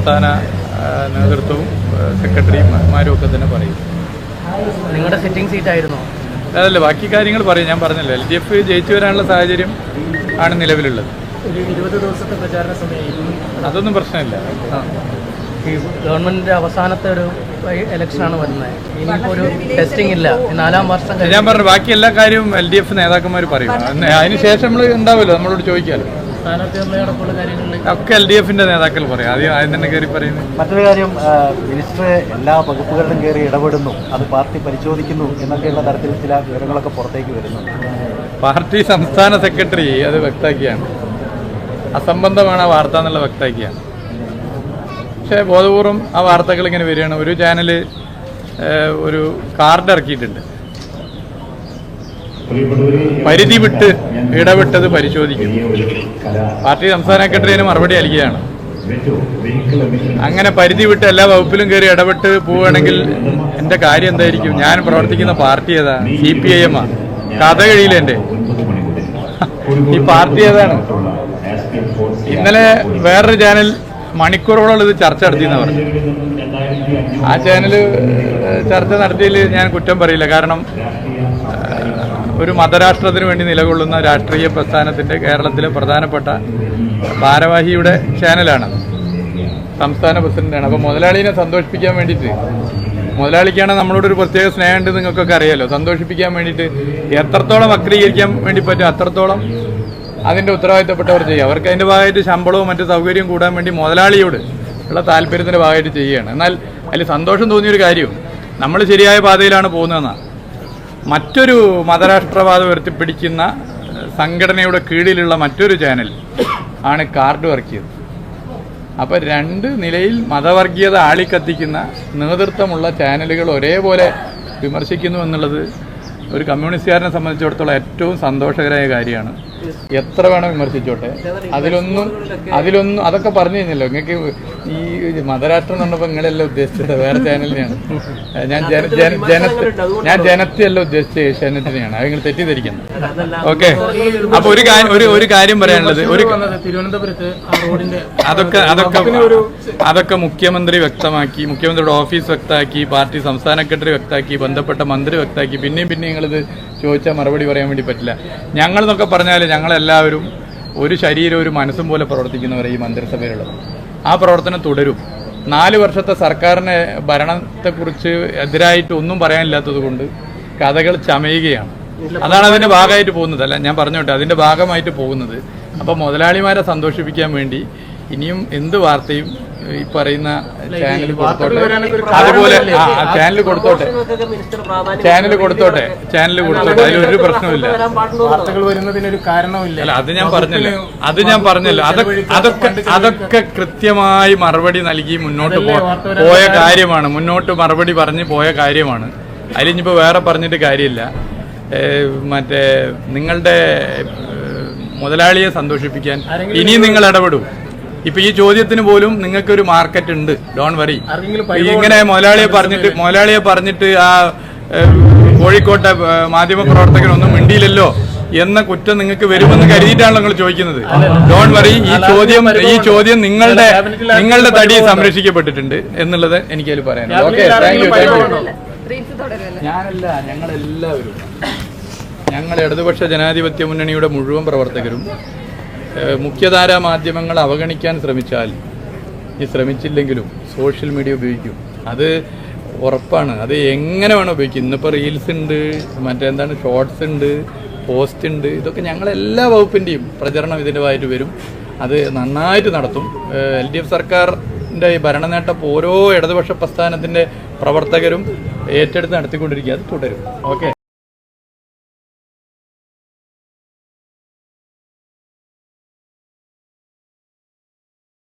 സംസ്ഥാന നേതൃത്വവും സെക്രട്ടറിമാരും ഒക്കെ തന്നെ പറയും. നിങ്ങളുടെ സിറ്റിംഗ് സീറ്റ് ആയിരുന്നു? അതല്ല ബാക്കി കാര്യങ്ങൾ പറയും. ഞാൻ പറഞ്ഞല്ലോ എൽ ഡി എഫ് ജയിച്ചു വരാനുള്ള സാഹചര്യം ആണ് നിലവിലുള്ളത്. ഒരു ഇരുപത് ദിവസത്തെ പ്രചാരണ അതൊന്നും പ്രശ്നമില്ല. ഈ ഗവൺമെന്റിന്റെ അവസാനത്തെ ഒരു ഇലക്ഷൻ ആണ് വരുന്നത്. ഇനിയിപ്പോൾ ഒരു ടെസ്റ്റിംഗ് ഇല്ല. നാലാം വർഷം ഞാൻ പറഞ്ഞു ബാക്കി എല്ലാ കാര്യവും എൽ ഡി എഫ് നേതാക്കന്മാർ പറയും. അതിന് അതിന് ശേഷം നമ്മൾ ഉണ്ടാവില്ല നമ്മളോട് ചോദിക്കാമല്ലോ ഒക്കെ എൽ ഡി എഫിന്റെ നേതാക്കൾ പറയാം. ആദ്യം ആദ്യം തന്നെ കയറി പറയുന്നു മറ്റൊരു കാര്യം മിനിസ്റ്റർ എല്ലാ വകുപ്പുകളിലും കയറി ഇടപെടുന്നു. അത് പാർട്ടി പരിശോധിക്കുന്നു എന്നൊക്കെയുള്ള തരത്തിൽ ചില വിവരങ്ങളൊക്കെ പുറത്തേക്ക് വരുന്നു പാർട്ടി സംസ്ഥാന സെക്രട്ടറി അത് വ്യക്തമാക്കിയാണ്. അസംബന്ധമാണ് ആ വാർത്ത എന്നുള്ള വ്യക്തമാക്കിയാണ്. പക്ഷേ ബോധപൂർവം ആ വാർത്തകൾ ഇങ്ങനെ വരികയാണ്. ഒരു ചാനൽ ഒരു കാർഡ് ഇറക്കിയിട്ടുണ്ട്. പരിധി വിട്ട് ഇടപെട്ടത് പരിശോധിക്കും പാർട്ടി സംസ്ഥാന സെക്രട്ടറിന് മറുപടി നൽകിയാണ് അങ്ങനെ പരിധി വിട്ട് എല്ലാ വകുപ്പിലും കയറി ഇടപെട്ട് പോവുകയാണെങ്കിൽ എന്റെ കാര്യം എന്തായിരിക്കും? ഞാൻ പ്രവർത്തിക്കുന്ന പാർട്ടി ഏതാ? സി പി ഐ എം ആ. കഥ കഴിയില്ല എന്റെ ഈ പാർട്ടി ഏതാണ്? ഇന്നലെ വേറൊരു ചാനൽ മണിക്കൂറുകളോളം ഇത് ചർച്ച നടത്തിയെന്ന് പറഞ്ഞു ആ ചാനൽ ചർച്ച നടത്തിയതിൽ ഞാൻ കുറ്റം പറയില്ല. കാരണം ഒരു മതരാഷ്ട്രത്തിന് വേണ്ടി നിലകൊള്ളുന്ന രാഷ്ട്രീയ പ്രസ്ഥാനത്തിന്റെ കേരളത്തിലെ പ്രധാനപ്പെട്ട ഭാരവാഹിയുടെ ചാനലാണ്. സംസ്ഥാന പ്രസിഡന്റാണ്. അപ്പോൾ മുതലാളിനെ സന്തോഷിപ്പിക്കാൻ വേണ്ടിയിട്ട് മുതലാളിക്കാണ് നമ്മളോട് ഒരു പ്രത്യേക സ്നേഹമുണ്ട് നിങ്ങൾക്കൊക്കെ അറിയാലോ. സന്തോഷിപ്പിക്കാൻ വേണ്ടിയിട്ട് എത്രത്തോളം വക്രീകരിക്കാൻ വേണ്ടി പറ്റും അത്രത്തോളം അതിന്റെ ഉത്തരവാദിത്തപ്പെട്ടവർ ചെയ്യും അവർക്ക് അതിന്റെ ഭാഗമായിട്ട് ശമ്പളവും മറ്റു സൗകര്യവും കൂടാൻ വേണ്ടി മുതലാളിയോട് ഉള്ള താല്പര്യത്തിന്റെ ഭാഗമായിട്ട് ചെയ്യുകയാണ്. എന്നാൽ അതിൽ സന്തോഷം തോന്നിയൊരു കാര്യവും നമ്മൾ ശരിയായ പാതയിലാണ് പോകുന്നതെന്നാണ്. മറ്റൊരു മതരാഷ്ട്രവാദം ഉയർത്തിപ്പിടിക്കുന്ന സംഘടനയുടെ കീഴിലുള്ള മറ്റൊരു ചാനൽ ആണ് കാർഡ് വർക്ക് ചെയ്തത് അപ്പൊ രണ്ട് നിലയിൽ മതവർഗീയത ആളിക്കത്തിക്കുന്ന നേതൃത്വമുള്ള ചാനലുകൾ ഒരേപോലെ വിമർശിക്കുന്നു എന്നുള്ളത് ഒരു കമ്മ്യൂണിസ്റ്റുകാരനെ സംബന്ധിച്ചിടത്തോളം ഏറ്റവും സന്തോഷകരമായ കാര്യമാണ്. എത്ര വേണം വിമർശിച്ചോട്ടെ? അതിലൊന്നും അതിലൊന്നും അതൊക്കെ പറഞ്ഞു കഴിഞ്ഞല്ലോ. നിങ്ങൾക്ക് ഈ മതരാഷ്ട്രം എന്ന് പറഞ്ഞപ്പോൾ നിങ്ങളെല്ലാം ഉദ്ദേശിച്ചത്? വേറെ ചാനലിനെയാണ്. ഞാൻ ജന ജന ജനത്തെ ഞാൻ ജനത്തെയല്ല ഉദ്ദേശിച്ചത്? ഏഷ്യാനെറ്റിനെയാണ്. അത് നിങ്ങൾ തെറ്റിദ്ധരിക്കുന്നത് ഓക്കെ. അപ്പൊ ഒരു കാര്യം ഒരു ഒരു കാര്യം പറയാനുള്ളത്. ഒരു തിരുവനന്തപുരത്ത് ആ റോഡിന്റെ അതൊക്കെ അതൊക്കെ അതൊക്കെ മുഖ്യമന്ത്രി വ്യക്തമാക്കി മുഖ്യമന്ത്രിയുടെ ഓഫീസ് വ്യക്തമാക്കി പാർട്ടി സംസ്ഥാന സെക്രട്ടറി വ്യക്തമാക്കി ബന്ധപ്പെട്ട മന്ത്രി വ്യക്തമാക്കി. പിന്നെയും പിന്നെയും നിങ്ങളിത് ചോദിച്ചാൽ മറുപടി പറയാൻ വേണ്ടി പറ്റില്ല. ഞങ്ങൾ എന്നൊക്കെ പറഞ്ഞാൽ ഞങ്ങളെല്ലാവരും ഒരു ശരീരം ഒരു മനസ്സും പോലെ പ്രവർത്തിക്കുന്നവർ ഈ മന്ത്രിസഭയിലുള്ളത്. ആ പ്രവർത്തനം തുടരും. നാല് വർഷത്തെ സർക്കാരിനെ ഭരണത്തെക്കുറിച്ച് എതിരായിട്ട് ഒന്നും പറയാനില്ലാത്തത് കൊണ്ട് കഥകൾ ചമയുകയാണ്. അതാണ് അതിന്റെ ഭാഗമായിട്ട് പോകുന്നത്. അല്ല ഞാൻ പറഞ്ഞോട്ടെ അതിന്റെ ഭാഗമായിട്ട് പോകുന്നത്. അപ്പോൾ മുതലാളിമാരെ സന്തോഷിപ്പിക്കാൻ വേണ്ടി ഇനിയും എന്ത് വാർത്തയും ഈ പറയുന്ന ചാനൽ കൊടുത്തോട്ടെ. അതുപോലെ ആ ചാനൽ കൊടുത്തോട്ടെ. ചാനൽ കൊടുത്തോട്ടെ. ചാനൽ കൊടുത്തോട്ടെ. അതിലൊരു പ്രശ്നമില്ല വാർത്തകൾ വരുന്നതിനൊരു കാരണമില്ല അല്ല അത് ഞാൻ പറഞ്ഞല്ലോ. അത് ഞാൻ പറഞ്ഞല്ലോ. അതൊക്കെ അതൊക്കെ അതൊക്കെ കൃത്യമായി മറുപടി നൽകി മുന്നോട്ട് പോയ കാര്യമാണ്. മുന്നോട്ട് മറുപടി പറഞ്ഞ് പോയ കാര്യമാണ്. അതിലിഞ്ഞിപ്പോ വേറെ പറഞ്ഞിട്ട് കാര്യമില്ല. മറ്റേ നിങ്ങളുടെ മുതലാളിയെ സന്തോഷിപ്പിക്കാൻ ഇനിയും നിങ്ങൾ ഇടപെടും. ഇപ്പൊ ഈ ചോദ്യത്തിന് പോലും നിങ്ങൾക്ക് ഒരു മാർക്കറ്റ് ഉണ്ട് ഡോൺ വറി ഇങ്ങനെ മുതലാളിയെ പറഞ്ഞിട്ട് മുതലാളിയെ പറഞ്ഞിട്ട് ആ കോഴിക്കോട്ടെ മാധ്യമ പ്രവർത്തകനൊന്നും മിണ്ടിയില്ലല്ലോ എന്ന കുറ്റം നിങ്ങൾക്ക് വരുമെന്ന് കരുതിയിട്ടാണല്ലോ നിങ്ങൾ ചോദിക്കുന്നത്. ഡോൺ വറി ഈ ചോദ്യം ഈ ചോദ്യം നിങ്ങളുടെ നിങ്ങളുടെ തടി സംരക്ഷിക്കപ്പെട്ടിട്ടുണ്ട് എന്നുള്ളത് എനിക്കതിൽ പറയാനുള്ളത് okay thank you thank you ഞാനല്ല ഞങ്ങളെല്ലാവരും. ഞങ്ങൾ ഇടതുപക്ഷ ജനാധിപത്യ മുന്നണിയുടെ മുഴുവൻ പ്രവർത്തകരും മുഖ്യധാരാ മാധ്യമങ്ങൾ അവഗണിക്കാൻ ശ്രമിച്ചാൽ ഈ ശ്രമിച്ചില്ലെങ്കിലും സോഷ്യൽ മീഡിയ ഉപയോഗിക്കും. അത് ഉറപ്പാണ്. അത് എങ്ങനെ വേണം ഉപയോഗിക്കും? ഇന്നിപ്പോൾ റീൽസ് ഉണ്ട് മറ്റെന്താണ് ഷോർട്സ് ഉണ്ട് പോസ്റ്റ് ഉണ്ട് ഇതൊക്കെ ഞങ്ങളെല്ലാ വകുപ്പിന്റെയും പ്രചരണം ഇതിന്റെ ഭാഗമായിട്ട് വരും. അത് നന്നായിട്ട് നടത്തും. എൽ ഡി എഫ് സർക്കാരിന്റെ ഈ ഭരണനേട്ടം ഓരോ ഇടതുപക്ഷ പ്രസ്ഥാനത്തിന്റെ പ്രവർത്തകരും ഏറ്റെടുത്ത് നടത്തിക്കൊണ്ടിരിക്കുക. അത് തുടരും. ഓക്കെ.